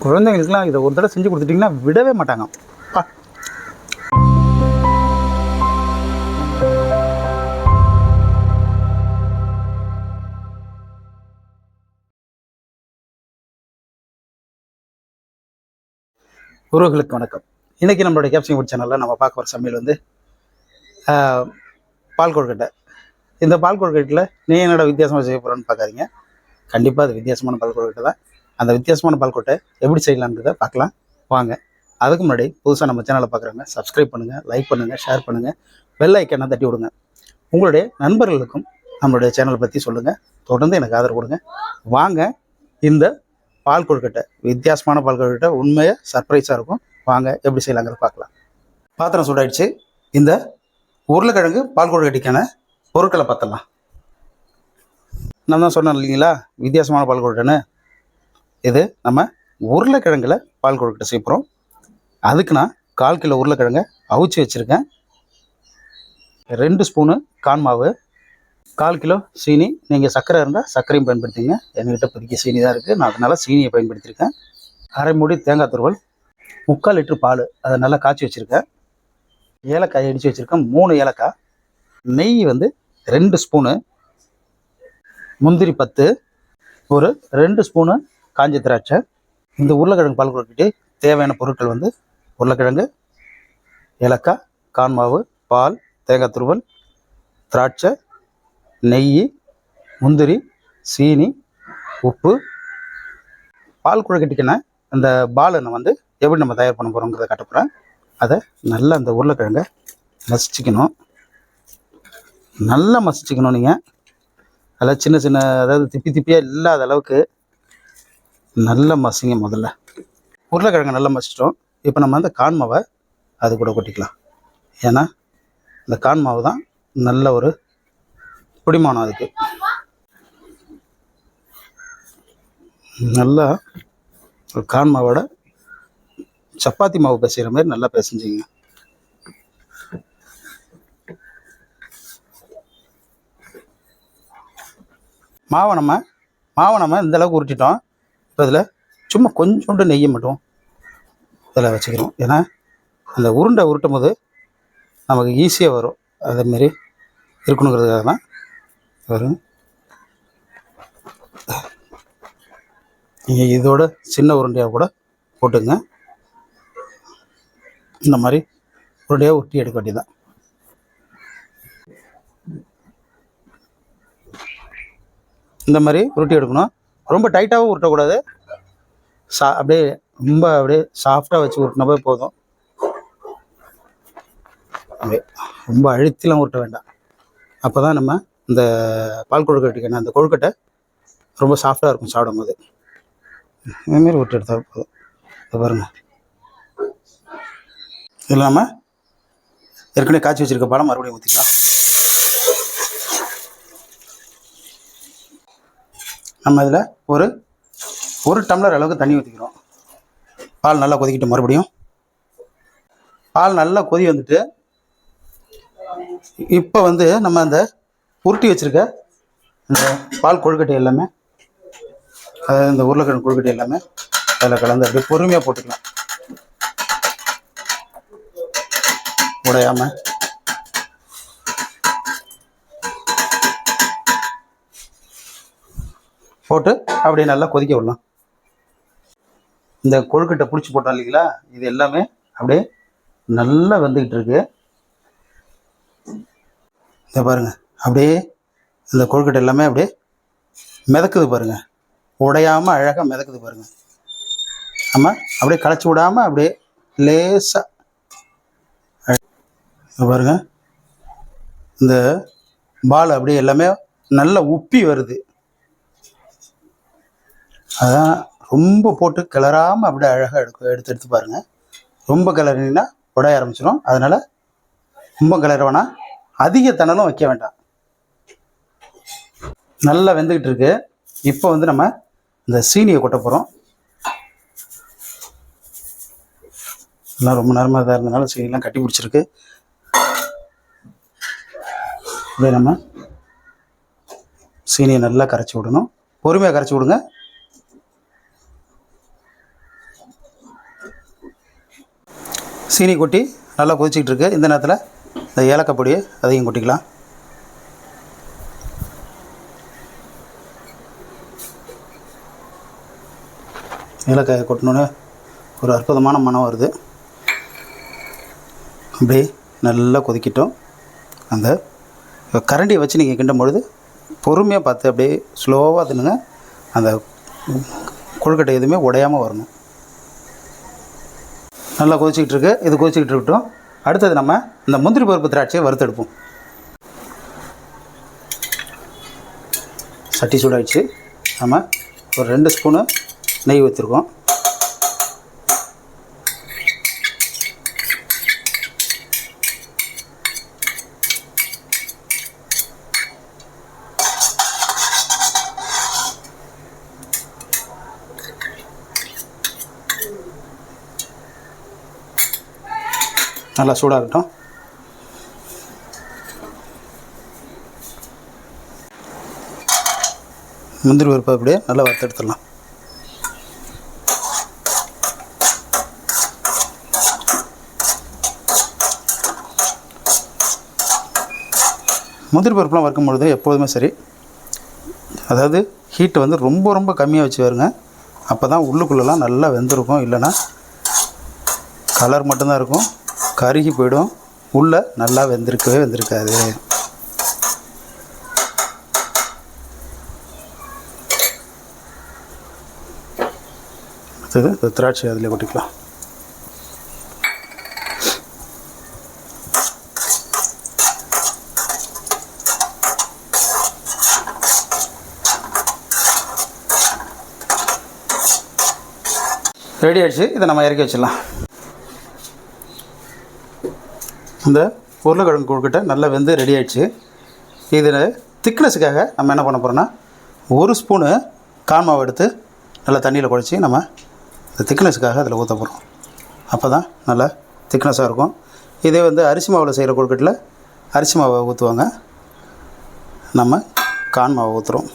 குழந்தைங்களுக்குலாம் இதை ஒரு தடவை செஞ்சு கொடுத்துட்டிங்கன்னா விடவே மாட்டாங்க. உறவுகளுக்கு வணக்கம். இன்றைக்கி நம்மளுடைய கேப்சிங் ஃபுட் சேனலில் நம்ம பார்க்க வர சமையல் வந்து ஆஹ், பால் கொழுக்கட்டை. இந்த பால் கொழுக்கட்டையில் நீ என்னோட வித்தியாசமாக செய்ய போகிறோன்னு பார்க்காதீங்க. கண்டிப்பாக அது வித்தியாசமான பால் கொழுக்கட்டை தான். அந்த வித்தியாசமான பால் எப்படி செய்யலான்றதை பார்க்கலாம். வாங்க. அதுக்கு முன்னாடி புதுசாக நம்ம சேனலை பார்க்குறவங்க சப்ஸ்கிரைப் பண்ணுங்கள் லைக் பண்ணுங்கள் ஷேர் பண்ணுங்கள் பெல் ஐக்கனை தட்டி விடுங்க. உங்களுடைய நண்பர்களுக்கும் நம்மளுடைய சேனலை பற்றி சொல்லுங்கள் தொடர்ந்து எனக்கு ஆதரவு கொடுங்க. வாங்க. இந்த பால் கொழுக்கட்டை வித்தியாசமான பால் கொழுக்கட்டை உண்மையாக சர்ப்ரைஸாக இருக்கும். வாங்க எப்படி செய்யலாங்கிறத பார்க்கலாம். பாத்திரம் சூடாயிடுச்சு. இந்த உருளைக்கிழங்கு பால் கொழுக்கட்டைக்கான பொருட்களை பார்த்தலாம் நான் தான் சொன்னேன் இல்லைங்களா? வித்தியாசமான பால் கொழுக்கட்டைன்னு. இது நம்ம உருளைக்கிழங்குல பால் கொழுக்கட்டை செய்ய போகிறோம் அதுக்கு நான் கால் கிலோ உருளைக்கிழங்கை அவிச்சு வச்சுருக்கேன். ரெண்டு ஸ்பூனு கான் மாவு கால் கிலோ சீனி. நீங்கள் சர்க்கரை இருந்தால் சர்க்கரையும் பயன்படுத்திங்க என்கிட்ட இப்போதைக்கு சீனி தான் இருக்குது நான் அதனால் சீனியை பயன்படுத்தியிருக்கேன். அரை மூடி தேங்காய் துருவல் முக்கால் லிட்டர் பால். அதை நல்லா காய்ச்சி வச்சுருக்கேன். ஏலக்காய் அடித்து வச்சுருக்கேன். மூணு ஏலக்காய். நெய் வந்து ரெண்டு ஸ்பூனு. முந்திரி பத்து. ஒரு ரெண்டு ஸ்பூனு காஞ்ச திராட்சை. இந்த உருளைக்கிழங்கு பால் கொடுக்கிட்டு தேவையான பொருட்கள் வந்து உருளைக்கிழங்கு ஏலக்காய் கான் மாவு பால் தேங்காய் துருவல் திராட்சை நெய் முந்திரி சீனி உப்பு. பால் குழக்கட்டிக்கின அந்த பாலனை வந்து எப்படி நம்ம தயார் பண்ண போகிறோங்கிறத காட்ட அதை நல்லா அந்த உருளைக்கிழங்கை மசிச்சிக்கணும். நல்லா மசிச்சுக்கணும் நீங்கள் அதில் சின்ன சின்ன அதாவது திப்பி திப்பியாக இல்லாத அளவுக்கு நல்லா மசிங்க முதல்ல. உருளைக்கிழங்கு நல்லா மசிச்சிட்டோம். இப்போ நம்ம அந்த கான் மாவை அது கூட கொட்டிக்கலாம். ஏன்னா இந்த கான் மாவு தான் நல்ல ஒரு பிடிமானம் அதுக்கு. நல்லா ஒரு கான்மாவோட சப்பாத்தி மாவு பிசைகிற மாதிரி நல்லா பிசைஞ்சிங்க. மாவை நம்ம மாவை நம்ம இந்த அளவுக்கு உருட்டிட்டோம். இப்போ இதில் சும்மா கொஞ்சோண்டு நெய்யை மட்டும் இதில் வச்சுக்கிறோம். ஏன்னா அந்த உருண்டை உருட்டும் போது நமக்கு ஈஸியாக வரும். அதேமாரி இருக்கணுங்கிறதுக்காக தான் வரும். நீங்கள் இதோட சின்ன உருண்டையாக கூட போட்டுங்க. இந்த மாதிரி உருண்டையாக உருட்டி எடுக்க வேண்டியதான் இந்த மாதிரி உருட்டி எடுக்கணும். ரொம்ப டைட்டாகவும் உருட்டக்கூடாது. சா அப்படியே ரொம்ப அப்படியே சாஃப்டாக வச்சு உருட்டினப்போ போதும். அப்படியே ரொம்ப அழுத்திலாம் உருட்ட வேண்டாம். அப்போ தான் நம்ம இந்த பால் கொழுக்கட்டைக்கான அந்த கொழுக்கட்டை ரொம்ப சாஃப்டாக இருக்கும் சாப்பிடும் போது இதுமாரி விட்டு எடுத்தால் போதும். இதை பாருங்கள் இல்லாமல் ஏற்கனவே காய்ச்சி வச்சுருக்க பாலம் மறுபடியும் ஊற்றிக்கலாம் நம்ம இதில் ஒரு ஒரு டம்ளர் அளவுக்கு தண்ணி ஊற்றிக்கிறோம் பால் நல்லா கொதிக்கிட்டு மறுபடியும். பால் நல்லா கொதி வந்துட்டு இப்போ வந்து நம்ம அந்த உருட்டி வச்சுருக்க இந்த பால் கொழுக்கட்டை எல்லாமே அதாவது இந்த உருளைக்கிழங்கு கொழுக்கட்டை எல்லாமே அதில் கலந்து அப்படியே பொறுமையாக போட்டுக்கலாம். உடையாமல் போட்டு அப்படியே நல்லா கொதிக்க விடலாம். இந்த கொழுக்கட்டை பிடிச்சி போட்டோம் இல்லைங்களா? இது எல்லாமே அப்படியே நல்லா வெந்துக்கிட்டு இருக்கு. இதை பாருங்க. அப்படியே இந்த கொழுக்கட்டை எல்லாமே அப்படியே மிதக்குது பாருங்க. உடையாம அழகாக மிதக்குது பாருங்க. ஆமாம் அப்படியே களைச்சி விடாமல் அப்படியே லேசாக பாருங்க. இந்த பால் அப்படியே எல்லாமே நல்லா உப்பி வருது. அதான் ரொம்ப போட்டு கிளறாமல் அப்படியே அழகாக எடுக்க எடுத்து எடுத்து பாருங்கள் ரொம்ப கிளறினா உடைய ஆரம்பிச்சிடும் அதனால் ரொம்ப கிளற வேணாம். அதிக தணலும் வைக்க வேண்டாம். நல்லா வெந்துக்கிட்டு இருக்கு. இப்போ வந்து நம்ம இந்த சீனியை கொட்ட போகிறோம் எல்லாம் ரொம்ப நேரமாக இதாக இருந்தனால சீனிலாம் கட்டி பிடிச்சிருக்கு. அப்படியே நம்ம சீனியை நல்லா கரைச்சி விடணும். பொறுமையாக கரைச்சி விடுங்க. சீனி கொட்டி நல்லா கொதிச்சிக்கிட்டு இருக்கு இந்த நேரத்தில் இந்த ஏலக்காய் பொடியை அதையும் கொட்டிக்கலாம். ஏலக்காயை கொட்டினோன்னே ஒரு அற்புதமான மனம் வருது. அப்படியே நல்லா கொதிக்கிட்டோம். அந்த கரண்டியை வச்சு நீங்கள் கிண்டும் பொழுது பொறுமையாக பார்த்து அப்படியே ஸ்லோவாக தின்னுங்க. அந்த கொழுக்கட்டை எதுவுமே உடையாமல் வரணும். நல்லா கொதிச்சிக்கிட்டு இருக்குது இது கொதிச்சிக்கிட்டு இருக்கட்டும். அடுத்தது நம்ம இந்த முந்திரி பருப்பு திராட்சையை வறுத்தெடுப்போம். சட்டி சூடாயிடுச்சு. நம்ம ஒரு ரெண்டு ஸ்பூனு நெய் ஊற்றிருக்கோம் நல்லா சூடாக இருக்கட்டும். முந்திரி பருப்பு அப்படியே நல்லா வறுத்தெடுத்துடலாம் முந்திரி பருப்புலாம் வறுக்கும் பொழுது எப்போதுமே சரி அதாவது ஹீட்டை வந்து ரொம்ப ரொம்ப கம்மியாக வச்சு வருங்க. அப்போ தான் உள்ளுக்குள்ளெலாம் நல்லா வெந்திருக்கும். இல்லைன்னா கலர் மட்டும்தான் இருக்கும். கருகி போயிடும். உள்ளே நல்லா வெந்திருக்கவே வெந்திருக்காது. அடுத்தது இந்த திராட்சை அதில் கொட்டிக்கலாம் ரெடி ஆகிடுச்சு இதை நம்ம இறக்கி வச்சிடலாம். இந்த உருளைக்கிழங்கு கொழுக்கட்டை நல்லா வெந்து ரெடி ஆயிடுச்சு. இதில் திக்னஸுக்காக நம்ம என்ன பண்ண போகிறோம்னா ஒரு ஸ்பூனு கான்மாவை எடுத்து நல்லா தண்ணியில் குழச்சி நம்ம இந்த திக்னஸுக்காக அதில் ஊற்ற போகிறோம் அப்போ தான் நல்லா திக்னஸாக இருக்கும். இதே வந்து அரிசி மாவில் செய்கிற கொழுக்கட்டில் அரிசி மாவை ஊற்றுவாங்க நம்ம கான் மாவை ஊற்றுறோம்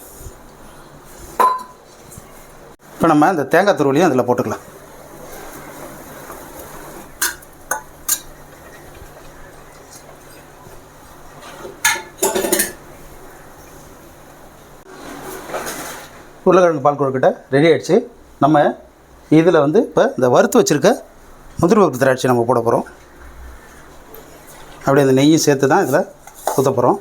இப்போ நம்ம இந்த தேங்காய் துருவலையும் அதில் போட்டுக்கலாம். உருளைக்கிழங்கு பால் கொழுக்கட்டை ரெடி ஆகிடுச்சு நம்ம இதில் வந்து இப்போ இந்த வறுத்து வச்சுருக்க முதிர் பருப்பு திராட்சை நம்ம போட போகிறோம் அப்படியே அந்த நெய்யும் சேர்த்து தான் இதில் ஊற்ற போகிறோம்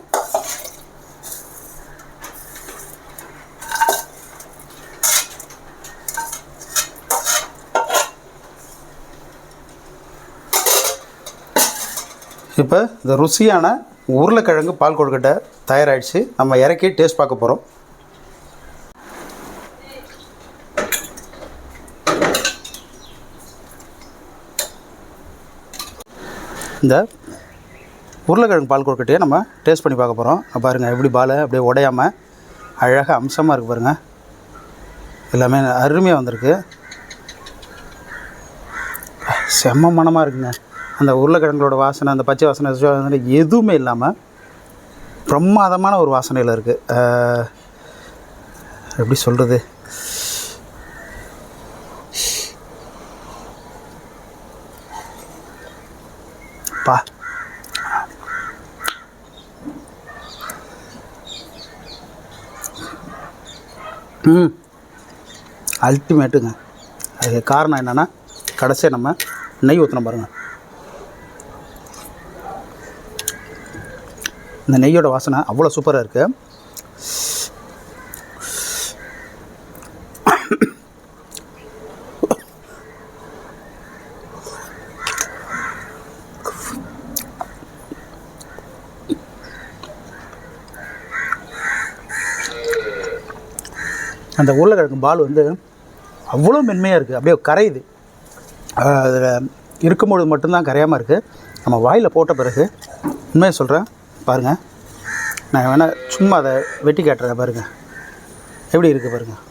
இப்போ இந்த ருசியான உருளைக்கிழங்கு பால் கொழுக்கட்டை தயாராகிடுச்சு நம்ம இறக்கி டேஸ்ட் பார்க்க போகிறோம் இந்த உருளைக்கிழங்கு பால் கொழுக்கட்டையை நம்ம டேஸ்ட் பண்ணி பார்க்க போகிறோம் பாருங்கள் எப்படி பால் அப்படியே உடையாமல் அழகாக அம்சமாக இருக்குது பாருங்கள் எல்லாமே அருமையாக வந்திருக்கு. செம்ம மணமாக இருக்குங்க. அந்த உருளைக்கிழங்களோட வாசனை அந்த பச்சை வாசனை வாசனை எதுவுமே இல்லாமல் பிரமாதமான ஒரு வாசனையில் இருக்குது எப்படி சொல்கிறது பா ம். அல்டிமேட்டுங்க அதுக்கு காரணம் என்னென்னா கடைசியாக நம்ம நெய் ஊற்றணும் பாருங்கள் இந்த நெய்யோட வாசனை அவ்வளோ சூப்பராக இருக்குது அந்த உருளைக்கிழங்கு பால் வந்து அவ்வளோ மென்மையாக இருக்குது அப்படியே கரையுது. அதில் இருக்கும்பொழுது மட்டும்தான் கரையாமல் இருக்குது நம்ம வாயில் போட்ட பிறகு உண்மையை சொல்கிறேன் பாருங்கள் நான் வேணால் சும்மா அதை வெட்டி காட்டுறேன் பாருங்கள் எப்படி இருக்குது பாருங்கள்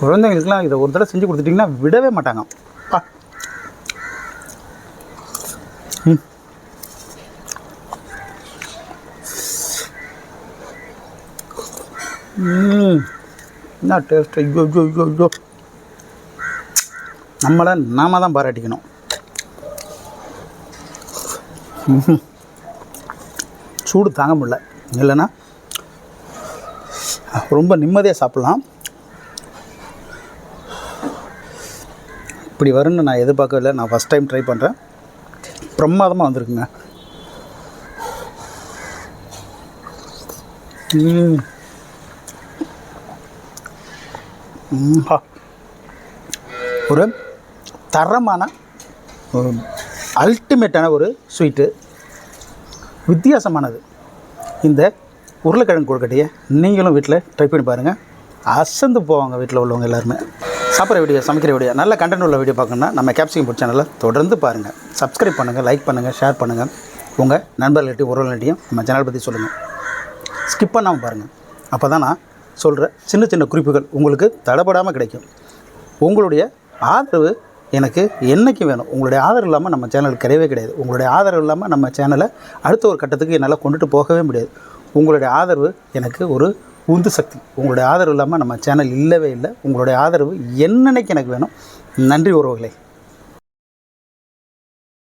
குழந்தைங்களுக்குலாம் இதை ஒரு தடவை செஞ்சு கொடுத்துட்டிங்கன்னா விடவே மாட்டாங்க. பா. ம். என்ன டேஸ்ட் ஐயோ ஐயோ ஐயோ ஐயோ. நம்மளை நாம தான் பாராட்டிக்கணும். சூடு தாங்க முடியல. இல்லைன்னா ரொம்ப நிம்மதியாக சாப்பிட்லாம். இப்படி வரும்னு நான் எதிர்பார்க்கவில்லை. நான் ஃபஸ்ட் டைம் ட்ரை பண்ணுறேன் பிரமாதமாக வந்திருக்குங்க. ஒரு தரமான ஒரு அல்டிமேட்டான ஒரு ஸ்வீட்டு வித்தியாசமானது. இந்த உருளைக்கிழங்கு கொழுக்கட்டையை நீங்களும் வீட்டில் ட்ரை பண்ணி பாருங்கள் அசந்து போவாங்க வீட்டில் உள்ளவங்க எல்லாருமே. சாப்பிட்ற வீடியோ சமைக்கிற வீடியோ நல்ல கண்டென்ட் உள்ள வீடியோ பார்க்கணுன்னா நம்ம கேப்சிகம் ஃபுட் சேனலை தொடர்ந்து பாருங்கள் சப்ஸ்கிரைப் பண்ணுங்கள் லைக் பண்ணுங்கள் ஷேர் பண்ணுங்கள் உங்கள் நண்பர்கள்ட்டையும் உறவுகள்ட்டையும் நம்ம சேனல் பற்றி சொல்லுங்கள் ஸ்கிப் பண்ணாமல் பாருங்கள் அப்போ தான் நான் சொல்கிற சின்ன சின்ன குறிப்புகள் உங்களுக்கு தடப்படாமல் கிடைக்கும். உங்களுடைய ஆதரவு எனக்கு என்னைக்கு வேணும்? உங்களுடைய ஆதரவு இல்லாமல் நம்ம சேனல் கிடையவே கிடையாது. உங்களுடைய ஆதரவு இல்லாமல் நம்ம சேனலை அடுத்த ஒரு கட்டத்துக்கு என்னால் கொண்டுட்டு போகவே முடியாது. உங்களுடைய ஆதரவு எனக்கு ஒரு உந்து சக்தி. உங்களுடைய ஆதரவு இல்லாமல் நம்ம சேனல் இல்லவே இல்லை. உங்களுடைய ஆதரவு என்னன்னைக்கு எனக்கு வேணும்? நன்றி உறவுகளே.